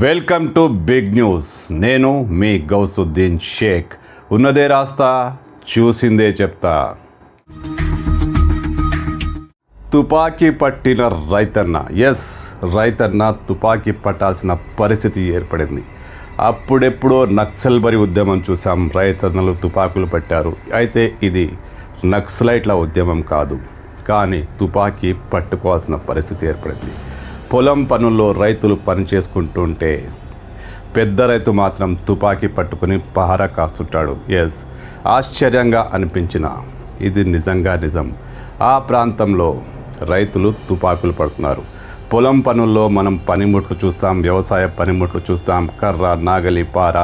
Welcome to big news. నేను మీ గౌసుద్దీన్ షేక్. ఉన్నదే రాస్తా చూసిందే చెప్తా. తుపాకీ పట్టిన రైతన్న. ఎస్ రైతన్న తుపాకీ పట్టాల్సిన పరిస్థితి ఏర్పడింది. అప్పుడెప్పుడో నక్సల్బరి ఉద్యమం చూసాం రైతన్నలు తుపాకులు పట్టారు. అయితే ఇది నక్సలైట్ల ఉద్యమం కాదు. కానీ తుపాకీ పట్టుకోవాల్సిన పరిస్థితి ఏర్పడింది. పొలం పనుల్లో రైతులు పని చేసుకుంటుంటే పెద్ద రైతు మాత్రం తుపాకీ పట్టుకుని పహారా కాస్తుంటాడు. ఎస్. ఆశ్చర్యంగా అనిపించిన ఇది నిజంగా నిజం. ఆ ప్రాంతంలో రైతులు తుపాకులు పడుతున్నారు. పొలం పనుల్లో మనం పనిముట్లు చూస్తాం వ్యవసాయ పనిముట్లు చూస్తాం కర్ర నాగలి పార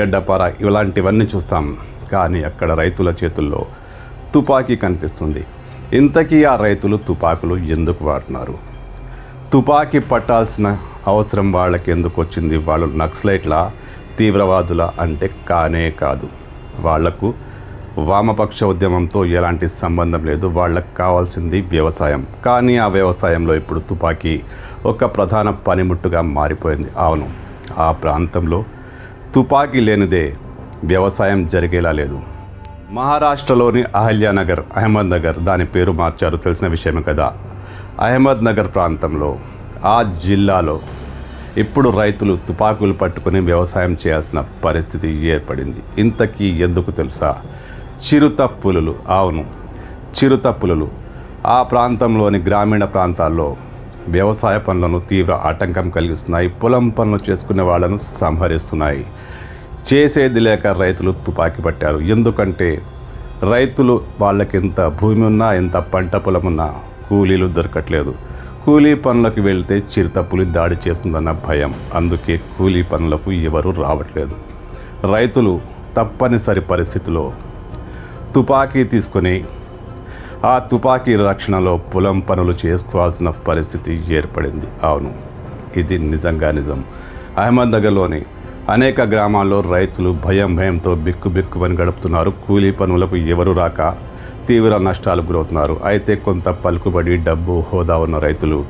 గడ్డపార ఇలాంటివన్నీ చూస్తాం. కానీ అక్కడ రైతుల చేతుల్లో తుపాకీ కనిపిస్తుంది. ఇంతకీ ఆ రైతులు తుపాకులు ఎందుకు వాడుతున్నారు? తుపాకీ పట్టాల్సిన అవసరం వాళ్ళకి ఎందుకు వచ్చింది? వాళ్ళు నక్సలైట్ల తీవ్రవాదుల అంటే కానే కాదు. వాళ్ళకు వామపక్ష ఉద్యమంతో ఎలాంటి సంబంధం లేదు. వాళ్ళకి కావాల్సింది వ్యవసాయం. కానీ ఆ వ్యవసాయంలో ఇప్పుడు తుపాకీ ఒక ప్రధాన పనిముట్టుగా మారిపోయింది. అవును ఆ ప్రాంతంలో తుపాకీ లేనిదే వ్యవసాయం జరిగేలా లేదు. మహారాష్ట్రలోని అహల్యానగర్ అహ్మద్ నగర్ దాని పేరు మార్చారు. తెలిసిన విషయమే కదా. అహ్మద్నగర్ ప్రాంతంలో ఆ జిల్లాలో ఇప్పుడు రైతులు తుపాకులు పట్టుకుని వ్యవసాయం చేయాల్సిన పరిస్థితి ఏర్పడింది. ఇంతకీ ఎందుకు తెలుసా? చిరుత పులులు అవును చిరుత పులులు ఆ ప్రాంతంలోని గ్రామీణ ప్రాంతాల్లో వ్యవసాయ పనులను తీవ్ర ఆటంకం కలిగిస్తున్నాయి. పొలం పనులు చేసుకునే వాళ్ళను సంహరిస్తున్నాయి. చేసేది లేక రైతులు తుపాకీ పట్టారు. ఎందుకంటే రైతులు వాళ్ళకి ఎంత భూమి ఉన్నా ఎంత పంట పొలం ఉన్నా కూలీలు దొరకట్లేదు. కూలీ పనులకు వెళ్తే చిరుతపులి దాడి చేస్తుందన్న భయం. అందుకే కూలీ పనులకు ఎవరు రావట్లేదు. రైతులు తప్పనిసరి పరిస్థితిలో తుపాకీ తీసుకొని ఆ తుపాకీ రక్షణలో పొలం పనులు చేసుకోవాల్సిన పరిస్థితి ఏర్పడింది. అవును ఇది నిజంగా నిజం. అహ్మద్నగర్లోని అనేక గ్రామాల్లో రైతులు భయం భయంతో బిక్కు బిక్కుమని గడుపుతున్నారు. కూలీ పనులకు ఎవరు రాక తీవ్ర నష్టాలు గురవుతున్నారు. అయితే కొంత పలుకుబడి డబ్బు హోదా ఉన్న రైతులు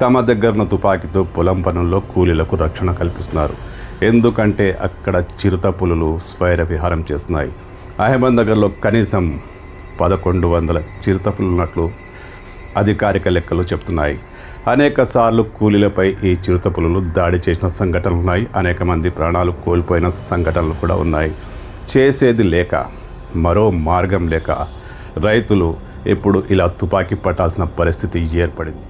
తమ దగ్గరన తుపాకీతో పొలం పనుల్లో కూలీలకు రక్షణ కల్పిస్తున్నారు. ఎందుకంటే అక్కడ చిరుత పులులు స్వైర విహారం చేస్తున్నాయి. అహ్మద్ నగర్లో కనీసం పదకొండు వందల చిరుతపులు ఉన్నట్లు అధికారిక లెక్కలు చెప్తున్నాయి. అనేక సార్లు కూలీలపై ఈ చిరుతపులులు దాడి చేసిన సంఘటనలు ఉన్నాయి. అనేక మంది ప్రాణాలు కోల్పోయిన సంఘటనలు కూడా ఉన్నాయి. చేసేది లేక మరో మార్గం లేక రైతులు ఇప్పుడు ఇలా తుపాకీ పట్టాల్సిన పరిస్థితి ఏర్పడింది.